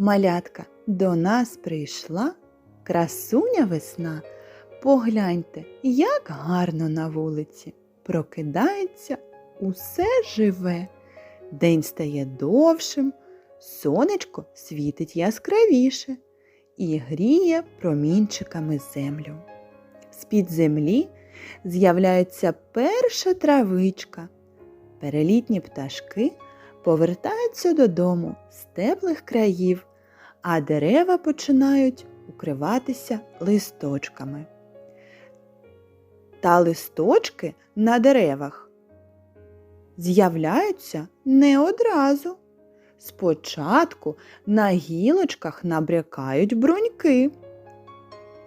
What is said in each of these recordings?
Малятка, до нас прийшла красуня весна. Погляньте, як гарно на вулиці. Прокидається усе живе. День стає довшим, сонечко світить яскравіше і гріє промінчиками землю. З-під землі з'являється перша травичка. Перелітні пташки повертаються додому з теплих країв, а дерева починають укриватися листочками. Та листочки на деревах з'являються не одразу. Спочатку на гілочках набрякають бруньки.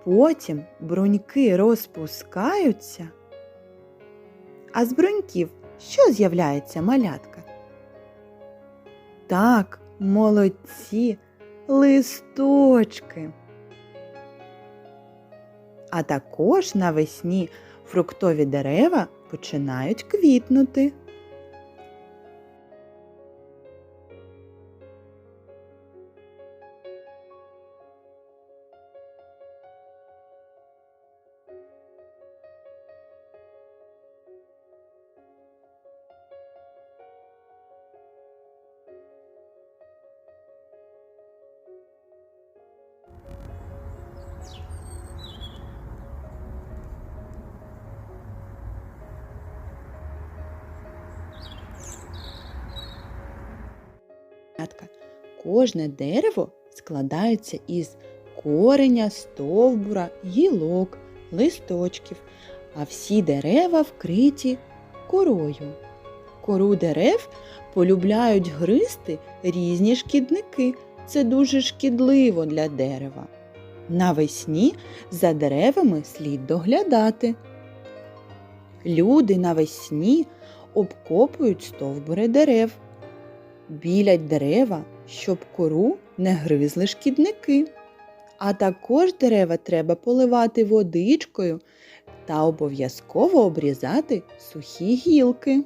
Потім бруньки розпускаються. А з бруньків що з'являється малятка? Так, молодці, листочки. А також навесні фруктові дерева починають квітнути. Малятка, Кожне дерево складається із кореня, стовбура, гілок, листочків, а всі дерева вкриті корою. Кору дерев полюбляють гризти різні шкідники. Це дуже шкідливо для дерева. Навесні за деревами слід доглядати. Люди навесні обкопують стовбури дерев білять дерева, щоб кору не гризли шкідники. А також дерева треба поливати водичкою та обов'язково обрізати сухі гілки.